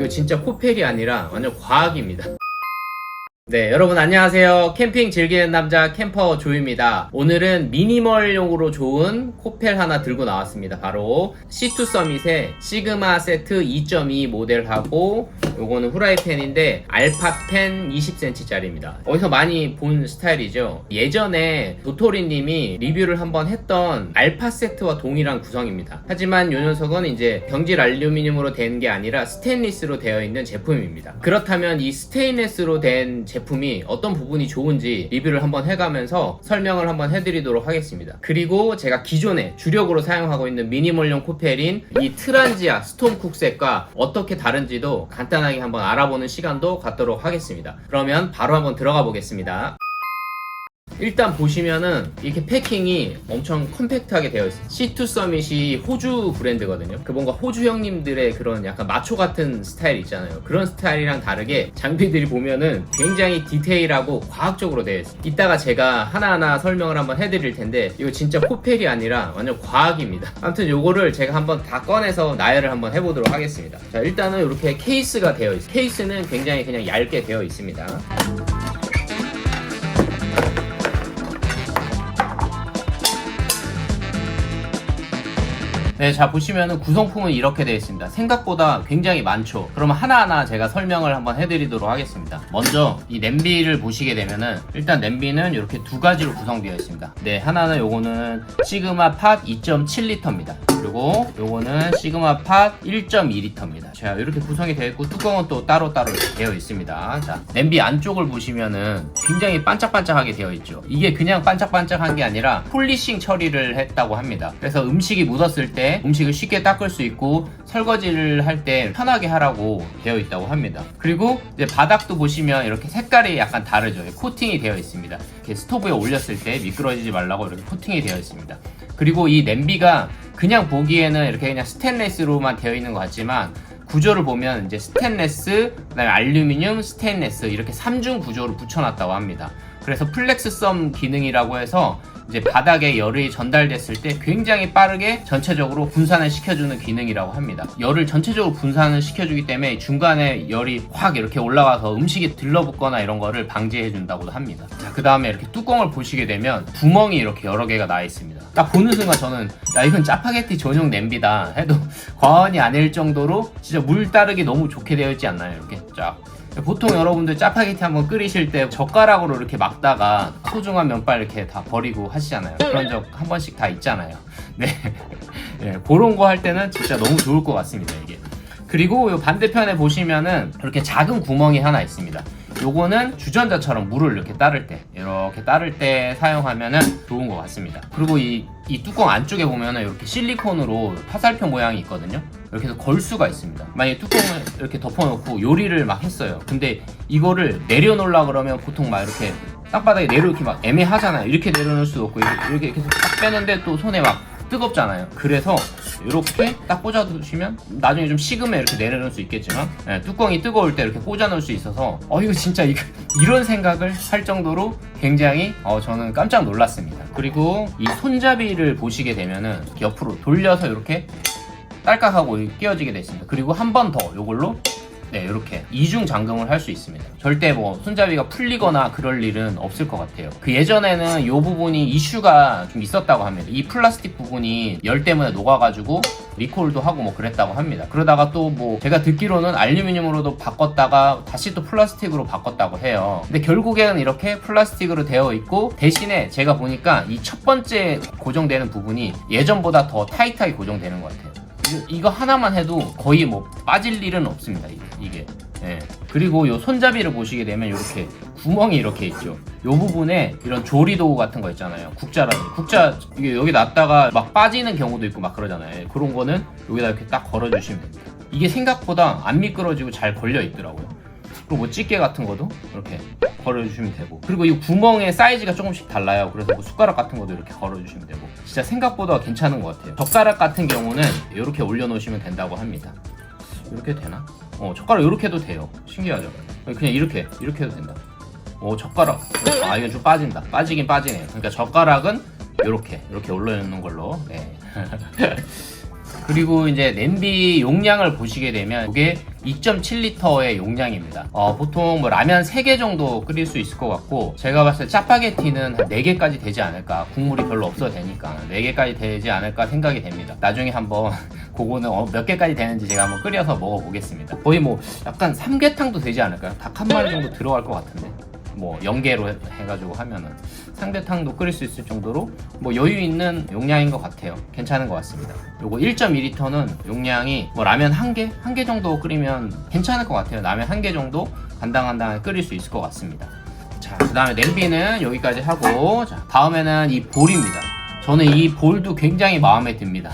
이거 진짜 코펠이 아니라 완전 과학입니다. 네, 여러분 안녕하세요. 캠핑 즐기는 남자 캠퍼 조입니다. 오늘은 미니멀용으로 좋은 코펠 하나 들고 나왔습니다. 바로 C2 서밋의 시그마 세트 2.2 모델하고 요거는 후라이팬인데 알파펜 20cm짜리입니다. 어디서 많이 본 스타일이죠. 예전에 도토리 님이 리뷰를 한번 했던 알파 세트와 동일한 구성입니다. 하지만 요 녀석은 이제 경질 알루미늄으로 된 게 아니라 스테인리스로 되어 있는 제품입니다. 그렇다면 이 스테인리스로 된 제품 이 어떤 부분이 좋은지 리뷰를 한번 해가면서 설명을 한번 해드리도록 하겠습니다. 그리고 제가 기존에 주력으로 사용하고 있는 미니멀용 코펠인 이 트란지아 스톰쿡셋과 어떻게 다른지도 간단하게 한번 알아보는 시간도 갖도록 하겠습니다. 그러면 바로 한번 들어가 보겠습니다. 일단 보시면은 이렇게 패킹이 엄청 컴팩트하게 되어 있어요. C2 서밋이 호주 브랜드거든요. 그 뭔가 호주 형님들의 그런 약간 마초 같은 스타일 있잖아요. 그런 스타일이랑 다르게 장비들이 보면은 굉장히 디테일하고 과학적으로 되어 있어요. 이따가 제가 하나하나 설명을 한번 해드릴 텐데 이거 진짜 코펠이 아니라 완전 과학입니다. 아무튼 요거를 제가 한번 다 꺼내서 나열을 한번 해보도록 하겠습니다. 자 일단은 이렇게 케이스가 되어 있어요. 케이스는 굉장히 그냥 얇게 되어 있습니다. 네, 자 보시면은 구성품은 이렇게 되어 있습니다. 생각보다 굉장히 많죠. 그러면 하나하나 제가 설명을 한번 해드리도록 하겠습니다. 먼저 이 냄비를 보시게 되면은 일단 냄비는 이렇게 두 가지로 구성되어 있습니다. 네, 하나는 요거는 시그마 팟 2.7리터입니다. 그리고 요거는 시그마 팟 1.2리터입니다. 자, 이렇게 구성이 되어 있고 뚜껑은 또 따로따로 이렇게 되어 있습니다. 자, 냄비 안쪽을 보시면은 굉장히 반짝반짝하게 되어 있죠. 이게 그냥 반짝반짝한 게 아니라 폴리싱 처리를 했다고 합니다. 그래서 음식이 묻었을 때 음식을 쉽게 닦을 수 있고 설거지를 할 때 편하게 하라고 되어 있다고 합니다. 그리고 이제 바닥도 보시면 이렇게 색깔이 약간 다르죠. 코팅이 되어 있습니다. 이렇게 스토브에 올렸을 때 미끄러지지 말라고 이렇게 코팅이 되어 있습니다. 그리고 이 냄비가 그냥 보기에는 이렇게 그냥 스테인레스로만 되어 있는 것 같지만 구조를 보면 이제 스테인레스, 그다음에 알루미늄, 스테인레스 이렇게 3중 구조로 붙여놨다고 합니다. 그래서 플렉스 썸 기능이라고 해서 이제 바닥에 열이 전달됐을 때 굉장히 빠르게 전체적으로 분산을 시켜주는 기능이라고 합니다. 열을 전체적으로 분산을 시켜주기 때문에 중간에 열이 확 이렇게 올라가서 음식이 들러붙거나 이런 거를 방지해준다고도 합니다. 자, 그 다음에 이렇게 뚜껑을 보시게 되면 구멍이 이렇게 여러 개가 나 있습니다. 딱 보는 순간 저는 야 이건 짜파게티 전용 냄비다 해도 과언이 아닐 정도로 진짜 물 따르기 너무 좋게 되어 있지 않나요? 이렇게 쫙. 보통 여러분들 짜파게티 한번 끓이실 때 젓가락으로 이렇게 막다가 소중한 면발 이렇게 다 버리고 하시잖아요. 그런 적 한 번씩 다 있잖아요. 네. 네, 그런 거 할 때는 진짜 너무 좋을 것 같습니다, 이게. 그리고 이 반대편에 보시면은 이렇게 작은 구멍이 하나 있습니다. 요거는 주전자처럼 물을 이렇게 따를 때 이렇게 따를 때 사용하면은 좋은 것 같습니다. 그리고 이, 이 뚜껑 안쪽에 보면은 이렇게 실리콘으로 화살표 모양이 있거든요. 이렇게 해서 걸 수가 있습니다. 만약에 뚜껑을 이렇게 덮어놓고 요리를 막 했어요. 근데 이거를 내려놓으려 그러면 보통 막 이렇게 땅바닥에 내려놓기 막 애매하잖아요. 이렇게 내려놓을 수도 없고 이렇게 이렇게 해서 딱 빼는데 또 손에 막 뜨겁잖아요. 그래서 이렇게 딱 꽂아 두시면 나중에 좀 식으면 이렇게 내려놓을 수 있겠지만 예, 뚜껑이 뜨거울 때 이렇게 꽂아 놓을 수 있어서 어 이거 진짜 이거, 이런 생각을 할 정도로 굉장히 어, 저는 깜짝 놀랐습니다. 그리고 이 손잡이를 보시게 되면은 옆으로 돌려서 이렇게 딸깍하고 끼워지게 되어 있습니다. 그리고 한 번 더 이걸로 네, 이렇게 이중 잠금을 할 수 있습니다. 절대 뭐 손잡이가 풀리거나 그럴 일은 없을 것 같아요. 그 예전에는 이 부분이 이슈가 좀 있었다고 합니다. 이 플라스틱 부분이 열 때문에 녹아가지고 리콜도 하고 뭐 그랬다고 합니다. 그러다가 또 뭐 제가 듣기로는 알루미늄으로도 바꿨다가 다시 또 플라스틱으로 바꿨다고 해요. 근데 결국에는 이렇게 플라스틱으로 되어 있고 대신에 제가 보니까 이 첫 번째 고정되는 부분이 예전보다 더 타이트하게 고정되는 것 같아요. 이거- 이거 하나만 해도 거의 뭐 빠질 일은 없습니다. 이게. 예. 그리고 요 손잡이를 보시게 되면 이렇게 구멍이 이렇게 있죠. 요 부분에 이런 조리 도구 같은 거 있잖아요. 국자라든지 국자 이게 여기 놨다가 막 빠지는 경우도 있고 막 그러잖아요. 예, 그런 거는 여기다 이렇게 딱 걸어주시면 됩니다. 이게 생각보다 안 미끄러지고 잘 걸려 있더라고요. 그리고 뭐 집게 같은 것도 이렇게 걸어주시면 되고. 그리고 이 구멍의 사이즈가 조금씩 달라요. 그래서 뭐 숟가락 같은 것도 이렇게 걸어주시면 되고. 진짜 생각보다 괜찮은 것 같아요. 젓가락 같은 경우는 이렇게 올려놓으시면 된다고 합니다. 이렇게 되나? 어 젓가락 이렇게 해도 돼요. 신기하죠? 그냥 이렇게 이렇게 해도 된다. 어 젓가락. 아 이건 좀 빠진다. 빠지긴 빠지네요 그러니까 젓가락은 이렇게 이렇게 올려놓는 걸로. 네. 그리고 이제 냄비 용량을 보시게 되면 이게 2.7리터의 용량입니다. 어, 보통 뭐 라면 3개 정도 끓일 수 있을 것 같고 제가 봤을 때 짜파게티는 한 4개까지 되지 않을까 국물이 별로 없어도 되니까 4개까지 되지 않을까 생각이 됩니다. 나중에 한번 그거는 어, 몇 개까지 되는지 제가 한번 끓여서 먹어보겠습니다. 거의 뭐 약간 삼계탕도 되지 않을까요? 닭 한 마리 정도 들어갈 것 같은데 뭐 연계로 해- 해가지고 하면은 삼계탕도 끓일 수 있을 정도로 뭐 여유 있는 용량인 것 같아요. 괜찮은 것 같습니다. 요거 1.2리터는 용량이 뭐 라면 한 개, 한 개 정도 끓이면 괜찮을 것 같아요. 라면 한 개 정도 간당간당하게 끓일 수 있을 것 같습니다. 자, 그 다음에 냄비는 여기까지 하고, 자, 다음에는 이 볼입니다. 저는 이 볼도 굉장히 마음에 듭니다.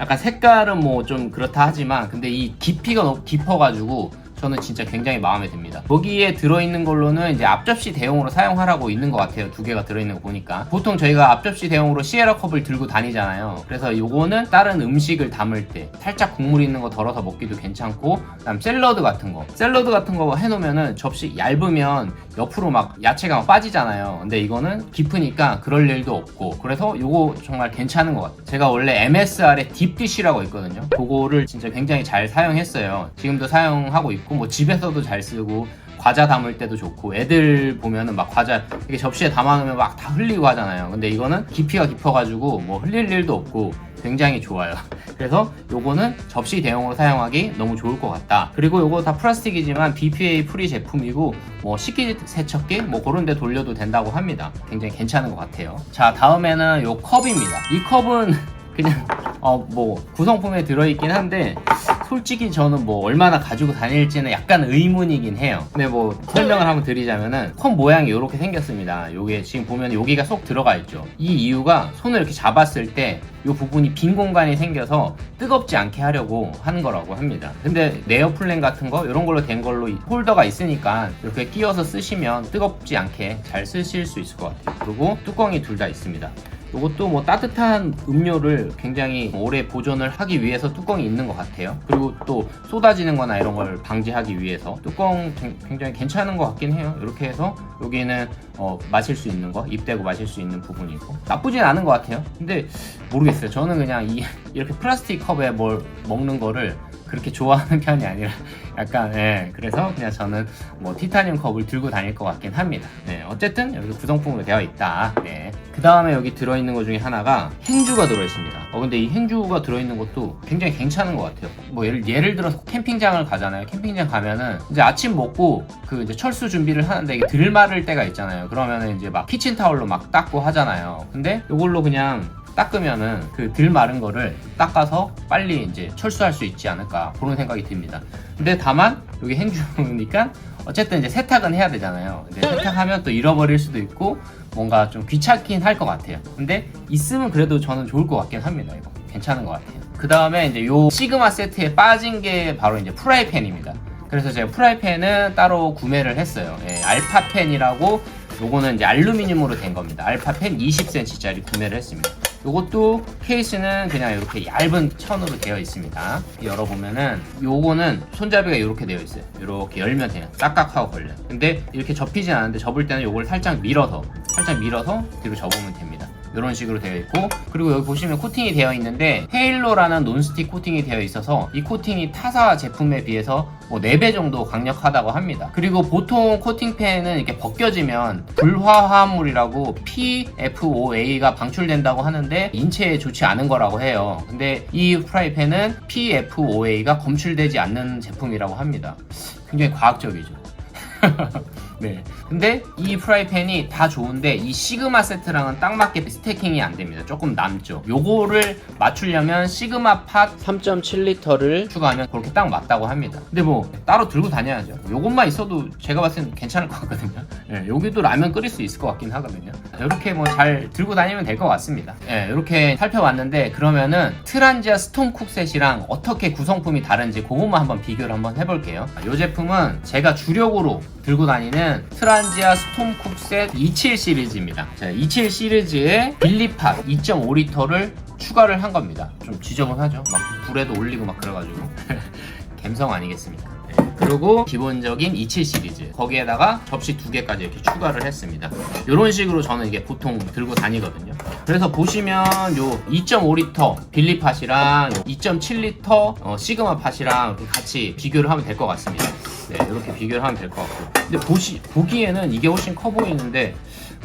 약간 색깔은 뭐 좀 그렇다 하지만, 근데 이 깊이가 너무 깊어가지고, 저는 진짜 굉장히 마음에 듭니다. 여기에 들어있는 걸로는 이제 앞접시 대용으로 사용하라고 있는 것 같아요. 두 개가 들어있는 거 보니까. 보통 저희가 앞접시 대용으로 시에라 컵을 들고 다니잖아요. 그래서 요거는 다른 음식을 담을 때 살짝 국물 있는 거 덜어서 먹기도 괜찮고, 그다음 샐러드 같은 거. 샐러드 같은 거 해놓으면은 접시 얇으면 옆으로 막 야채가 막 빠지잖아요. 근데 이거는 깊으니까 그럴 일도 없고. 그래서 요거 정말 괜찮은 것 같아요. 제가 원래 MSR의 딥디쉬라고 있거든요. 그거를 진짜 굉장히 잘 사용했어요. 지금도 사용하고 있고, 뭐 집에서도 잘 쓰고, 과자 담을 때도 좋고 애들 보면은 막 과자 이렇게 접시에 담아놓으면 막 다 흘리고 하잖아요. 근데 이거는 깊이가 깊어가지고 뭐 흘릴 일도 없고 굉장히 좋아요. 그래서 요거는 접시 대용으로 사용하기 너무 좋을 것 같다. 그리고 요거 다 플라스틱이지만 BPA 프리 제품이고 뭐 식기 세척기 뭐 그런 데 돌려도 된다고 합니다. 굉장히 괜찮은 것 같아요. 자 다음에는 요 컵입니다. 이 컵은 그냥 어 뭐 구성품에 들어있긴 한데 솔직히 저는 뭐 얼마나 가지고 다닐지는 약간 의문이긴 해요. 근데 뭐 설명을 한번 드리자면은 컵 모양이 이렇게 생겼습니다. 요게 지금 보면 여기가 쏙 들어가 있죠. 이 이유가 손을 이렇게 잡았을 때 이 부분이 빈 공간이 생겨서 뜨겁지 않게 하려고 하는 거라고 합니다. 근데 네어플랜 같은 거 이런 걸로 된 걸로 이 홀더가 있으니까 이렇게 끼워서 쓰시면 뜨겁지 않게 잘 쓰실 수 있을 것 같아요. 그리고 뚜껑이 둘 다 있습니다. 이것도 뭐 따뜻한 음료를 굉장히 오래 보존을 하기 위해서 뚜껑이 있는 것 같아요. 그리고 또 쏟아지는 거나 이런 걸 방지하기 위해서 뚜껑 굉- 굉장히 괜찮은 것 같긴 해요. 이렇게 해서 여기는 어, 마실 수 있는 거, 입 대고 마실 수 있는 부분이고 나쁘진 않은 것 같아요. 근데 모르겠어요. 저는 그냥 이, 이렇게 플라스틱 컵에 뭘 먹는 거를 그렇게 좋아하는 편이 아니라 약간 예 그래서 그냥 저는 뭐 티타늄 컵을 들고 다닐 것 같긴 합니다. 네 어쨌든 여기 구성품으로 되어 있다. 네그 다음에 여기 들어있는 것 중에 하나가 행주가 들어있습니다. 어 근데 이 행주가 들어있는 것도 굉장히 괜찮은 것 같아요. 뭐 예를 예를 들어서 캠핑장을 가잖아요. 캠핑장 가면은 이제 아침 먹고 그 이제 철수 준비를 하는데 들 마를 때가 있잖아요. 그러면은 이제 막 키친타올로 막 닦고 하잖아요. 근데 이걸로 그냥 닦으면은 그덜 마른 거를 닦아서 빨리 이제 철수할 수 있지 않을까 그런 생각이 듭니다. 근데 다만 여기 행주니까 어쨌든 이제 세탁은 해야 되잖아요. 근데 세탁하면 또 잃어버릴 수도 있고 뭔가 좀 귀찮긴 할 것 같아요. 근데 있으면 그래도 저는 좋을 것 같긴 합니다. 이거 괜찮은 것 같아요. 그 다음에 이제 요 시그마 세트에 빠진 게 바로 이제 프라이팬입니다. 그래서 제가 프라이팬은 따로 구매를 했어요. 예, 알파팬이라고 요거는 이제 알루미늄으로 된 겁니다. 알파팬 20cm짜리 구매를 했습니다. 요것도 케이스는 그냥 이렇게 얇은 천으로 되어 있습니다. 열어보면은 요거는 손잡이가 이렇게 되어 있어요. 이렇게 열면 돼요. 딱딱하고 걸려요. 근데 이렇게 접히진 않는데 접을 때는 요걸 살짝 밀어서 살짝 밀어서 뒤로 접으면 됩니다. 이런 식으로 되어 있고 그리고 여기 보시면 코팅이 되어 있는데 헤일로라는 논스틱 코팅이 되어 있어서 이 코팅이 타사 제품에 비해서 뭐 4배 정도 강력하다고 합니다. 그리고 보통 코팅팬은 이렇게 벗겨지면 불화화물이라고 PFOA가 방출된다고 하는데 인체에 좋지 않은 거라고 해요. 근데 이 프라이팬은 PFOA가 검출되지 않는 제품이라고 합니다. 굉장히 과학적이죠 네. 근데 이 프라이팬이 다 좋은데 이 시그마 세트랑은 딱 맞게 스태킹이 안 됩니다. 조금 남죠. 요거를 맞추려면 시그마 팟 3.7리터를 추가하면 그렇게 딱 맞다고 합니다. 근데 뭐 따로 들고 다녀야죠. 요것만 있어도 제가 봤을 때는 괜찮을 것 같거든요. 예, 여기도 라면 끓일 수 있을 것 같긴 하거든요. 이렇게 뭐 잘 들고 다니면 될 것 같습니다. 예, 이렇게 살펴봤는데 그러면은 트란지아 스톰 쿡셋이랑 어떻게 구성품이 다른지 그것만 한번 비교를 한번 해볼게요. 이 제품은 제가 주력으로 들고 다니는 트란지아 스톰 쿡셋 27 시리즈입니다. 자, 27 시리즈에 빌리팟 2.5리터를 추가를 한 겁니다. 좀 지저분하죠? 막 불에도 올리고 막 그래가지고. 갬성 아니겠습니까? 네. 그리고 기본적인 27 시리즈 거기에다가 접시 두 개까지 이렇게 추가를 했습니다. 이런 식으로 저는 이게 보통 들고 다니거든요. 그래서 보시면 요 2.5리터 빌리팟이랑 2.7리터 어, 시그마 팟이랑 같이 비교를 하면 될 것 같습니다. 네, 이렇게 비교를 하면 될 것 같고. 근데 보시 보기에는 이게 훨씬 커 보이는데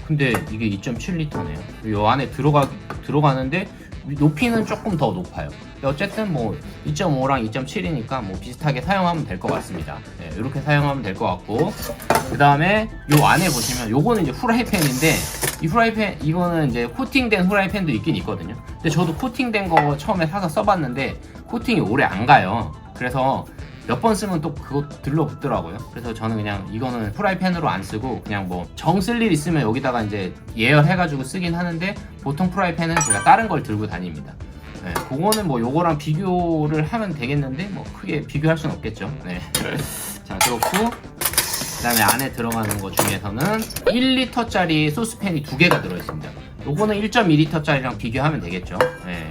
근데 이게 2.7리터네요. 요 안에 들어가 들어가는데 높이는 조금 더 높아요. 어쨌든 뭐 2.5랑 2.7이니까 뭐 비슷하게 사용하면 될 것 같습니다. 네, 이렇게 사용하면 될 것 같고 그 다음에 요 안에 보시면 요거는 이제 후라이팬인데 이 후라이팬 이거는 이제 코팅된 후라이팬도 있긴 있거든요. 근데 저도 코팅된 거 처음에 사서 써봤는데 코팅이 오래 안 가요. 그래서 몇 번 쓰면 또 그거 들러붙더라고요. 그래서 저는 그냥 이거는 프라이팬으로 안 쓰고 그냥 뭐 정 쓸 일 있으면 여기다가 이제 예열해가지고 쓰긴 하는데 보통 프라이팬은 제가 다른 걸 들고 다닙니다. 네, 그거는 뭐 요거랑 비교를 하면 되겠는데 뭐 크게 비교할 수는 없겠죠. 네. 자 그렇고 그다음에 안에 들어가는 것 중에서는 1리터짜리 소스팬이 두 개가 들어있습니다. 요거는 1.2리터짜리랑 비교하면 되겠죠. 네.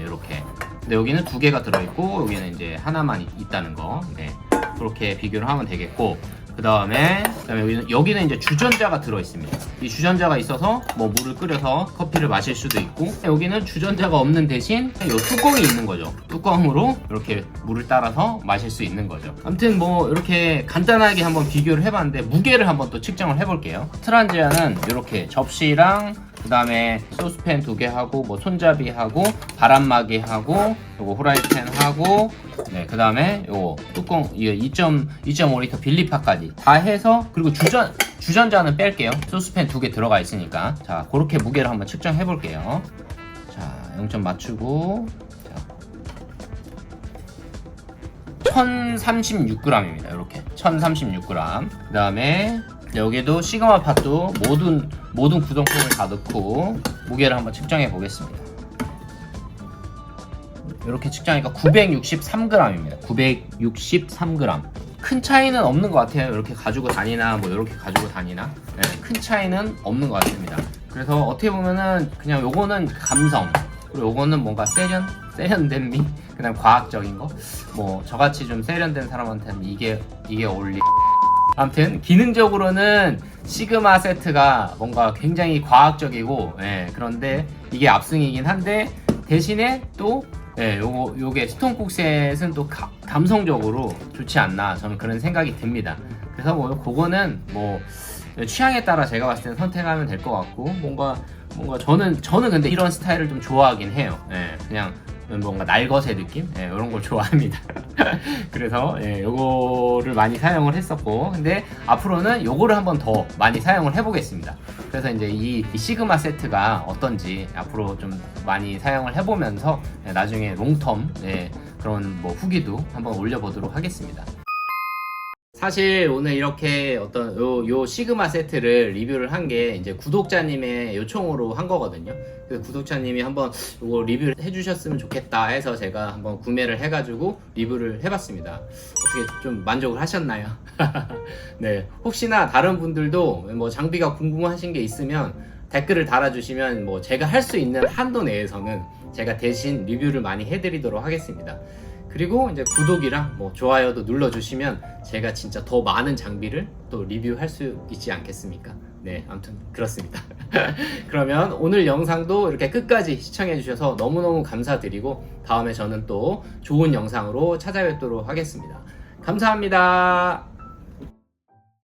근데 여기는 두 개가 들어있고 여기는 이제 하나만 있- 있다는 거. 네, 그렇게 비교를 하면 되겠고. 그 다음에 그다음에 여기는 여기는 이제 주전자가 들어 있습니다. 이 주전자가 있어서 뭐 물을 끓여서 커피를 마실 수도 있고 여기는 주전자가 없는 대신 이 뚜껑이 있는 거죠. 뚜껑으로 이렇게 물을 따라서 마실 수 있는 거죠. 아무튼 뭐 이렇게 간단하게 한번 비교를 해봤는데 무게를 한번 또 측정을 해볼게요. 트란지아는 이렇게 접시랑 그 다음에 소스팬 두 개 하고 뭐 손잡이 하고 바람막이 하고 요거 후라이팬 하고 네그 다음에 요거 뚜껑 이거 2.2.5리터 빌리파까지 다 해서 그리고 주전 주전자는 뺄게요. 소스팬 두 개 들어가 있으니까. 자 그렇게 무게를 한번 측정해 볼게요. 자 0점 맞추고 자. 1036g입니다 이렇게. 1036g 그 다음에 여기도 시그마 팟도 모든 모든 구성품을 다 넣고 무게를 한번 측정해 보겠습니다. 이렇게 측정하니까 963g입니다. 963g 큰 차이는 없는 것 같아요. 이렇게 가지고 다니나 뭐 이렇게 가지고 다니나. 네, 큰 차이는 없는 것 같습니다. 그래서 어떻게 보면은 그냥 요거는 감성. 그리고 요거는 뭔가 세련 세련된 미 그다음 과학적인 거? 뭐 저같이 좀 세련된 사람한테는 이게 이게 어울리 아무튼 기능적으로는 시그마 세트가 뭔가 굉장히 과학적이고 예, 그런데 이게 압승이긴 한데 대신에 또 예, 요거 요게 스톤쿡셋은 또 가- 감성적으로 좋지 않나 저는 그런 생각이 듭니다. 그래서 뭐 그거는 뭐 취향에 따라 제가 봤을 때는 선택하면 될 것 같고 뭔가 뭔가 저는 저는 근데 이런 스타일을 좀 좋아하긴 해요. 예, 그냥 뭔가 날것의 느낌 예, 이런 걸 좋아합니다. 그래서 예, 요거를 많이 사용을 했었고 근데 앞으로는 요거를 한번 더 많이 사용을 해보겠습니다. 그래서 이제 이, 이 시그마 세트가 어떤지 앞으로 좀 많이 사용을 해보면서 예, 나중에 롱텀 예, 그런 뭐 후기도 한번 올려보도록 하겠습니다. 사실 오늘 이렇게 어떤 요, 요 시그마 세트를 리뷰를 한 게 이제 구독자님의 요청으로 한 거거든요. 그래서 구독자님이 한번 이거 리뷰를 해주셨으면 좋겠다 해서 제가 한번 구매를 해가지고 리뷰를 해봤습니다. 어떻게 좀 만족을 하셨나요? 네. 혹시나 다른 분들도 뭐 장비가 궁금하신 게 있으면 댓글을 달아주시면 뭐 제가 할 수 있는 한도 내에서는 제가 대신 리뷰를 많이 해드리도록 하겠습니다. 그리고 이제 구독이랑 뭐 좋아요도 눌러주시면 제가 진짜 더 많은 장비를 또 리뷰할 수 있지 않겠습니까? 네, 아무튼 그렇습니다. 그러면 오늘 영상도 이렇게 끝까지 시청해주셔서 너무너무 감사드리고 다음에 저는 또 좋은 영상으로 찾아뵙도록 하겠습니다. 감사합니다.